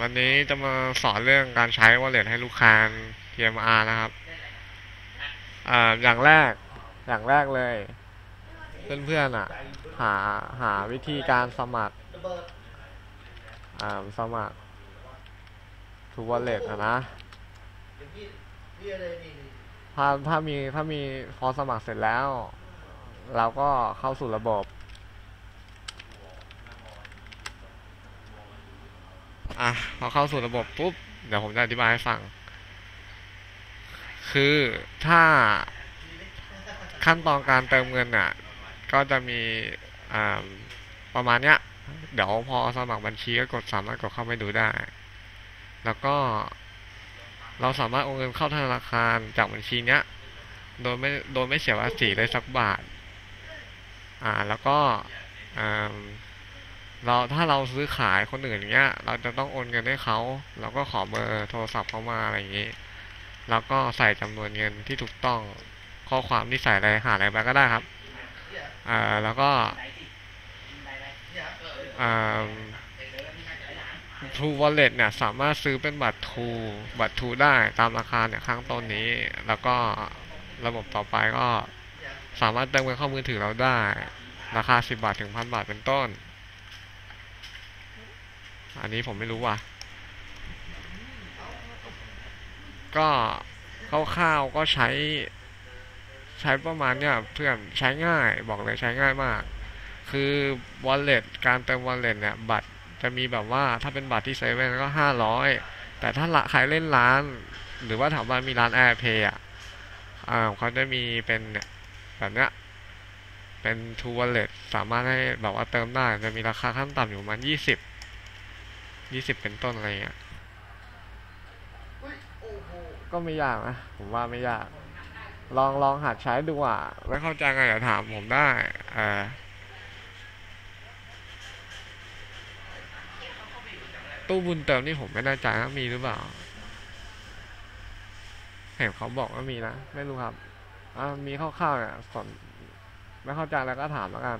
วันนี้จะมาสอนเรื่องการใช้ wallet ให้ลูกค้า PMR นะครับออย่างแรกอย่างแรกเลย เพื่อนๆอะ หาหาวิธีการสมัครสมัคร to wallet อะนะถ้าถ้ามีถ้ามีพอสมัครเสร็จแล้ว เราก็เข้าสู่ระบบ อะพอเข้าสู่ระบบปุ๊บ เดี๋ยวผมจะอธิบายให้ฟัง คือถ้าขั้นตอนการเติมเงินอะ ก็จะมีอ่าประมาณเนี้ย เดี๋ยวพอสมัครบัญชีก็กดสามารถกดเข้าไปดูได้ แล้วก็เราสามารถโอนเงินเข้าธนาคารจากบัญชีเนี้ย โดยไม่โดยไม่เสียภาษีเลยสักบาท อ่า แล้วก็อ่า เราถ้าเราซื้อขายคนอื่นเงี้ย เราจะต้องโอนเงินให้เขาเราก็ขอเบอร์โทรศัพท์เขามาอะไรอย่างงี้ แล้วก็ใส่จำนวนเงินที่ถูกต้องข้อความที่ใส่อะไรหาอะไรไปก็ได้ครับอ่าแล้วก็อ่า True Wallet เนี่ยสามารถซื้อเป็นบัตร True บัตร True ได้ตามราคาเนี่ยข้างต้นนี้ แล้วก็ระบบต่อไปก็สามารถเติมเงินเข้ามือถือเราได้ ราคา 10 บาทถึงพันบาทเป็นต้น อันนี้ผมไม่รู้ว่ะ ก็คร่าวๆก็ใช้ ใช้ประมาณเนี่ยเพื่อนใช้ง่ายบอกเลยใช้ง่ายมาก คือ wallet การเติม wallet เนี่ย บัตรจะมีแบบว่าถ้าเป็นบัตรที่เซเว่นก็ห้าร้อยแต่ถ้าละใครเล่นร้าน หรือว่าถามว่ามีร้าน AirPay อะอ่าเขาจะมีเป็นแบบเนี้ยเป็น True Wallet สามารถให้แบบว่าเติมได้ จะมีราคาขั้นต่ำอยู่ประมาณยี่สิบ ยี่สิบเป็นต้นอะไรเงี้ยก็ไม่ยากนะผมว่าไม่ยาก ลองลองหัดใช้ดูอะไม่เข้าใจไงเดี๋ยวถามผมได้อ่าตู้บุญเติมนี่ผมไม่แน่ใจว่ามีหรือเปล่าเห็นเขาบอกว่ามีนะ ไม่รู้ครับ อ่ามีคร่าวๆเนี่ยสนไม่เข้าใจแล้วก็ถามแล้วกัน